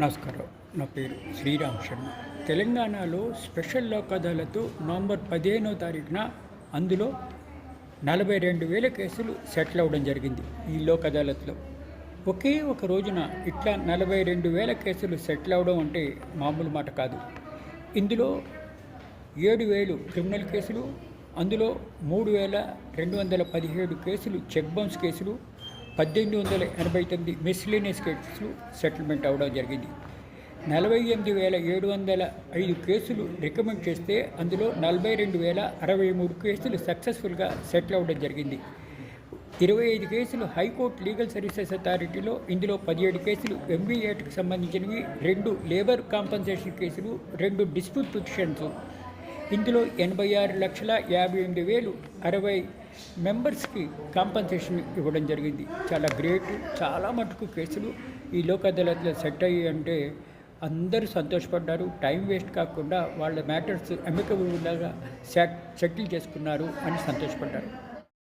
నమస్కారం. నా పేరు శ్రీరామ్ శర్మ. తెలంగాణలో స్పెషల్ లోక్ అదాలత్ నవంబర్ పదిహేనో తారీఖున అందులో నలభై రెండు వేల కేసులు సెటిల్ అవ్వడం జరిగింది ఈ లోక్ అదాలత్లో ఒకే ఒక రోజున ఇట్లా నలభై రెండు వేల కేసులు సెటిల్ అవ్వడం అంటే మామూలు మాట కాదు. ఇందులో ఏడు వేలు క్రిమినల్ కేసులు అందులో మూడు వేల రెండు వందల పదిహేడు కేసులు చెక్ బౌన్స్ కేసులు పద్దెనిమిది వందల ఎనభై తొమ్మిది మిస్లీనియస్ కేసులు సెటిల్మెంట్ అవ్వడం జరిగింది. నలభై ఎనిమిది వేల ఏడు వందల ఐదు కేసులు రికమెండ్ చేస్తే అందులో నలభై రెండు వేల అరవై మూడు కేసులు సక్సెస్ఫుల్గా సెటిల్ అవ్వడం జరిగింది. ఇరవై ఐదు కేసులు హైకోర్టు లీగల్ సర్వీసెస్ అథారిటీలో ఇందులో పదిహేడు కేసులు ఎంబీఏట్కి సంబంధించినవి రెండు లేబర్ కాంపన్సేషన్ కేసులు రెండు డిస్ప్యూట్ పిటిషన్స్ ఇందులో ఎనభై ఆరు లక్షల యాభై ఎనిమిది వేలు అరవై మెంబర్స్కి కాంపన్సేషన్ ఇవ్వడం జరిగింది. చాలా గ్రేట్ చాలా మటుకు కేసులు ఈ లోక్ అదాలత్లో సెట్ అయ్యి అంటే అందరూ సంతోషపడ్డారు. టైం వేస్ట్ కాకుండా వాళ్ళ మ్యాటర్స్ అమికబుల్గా సెట్ సెటిల్ చేసుకున్నారు అని సంతోషపడ్డారు.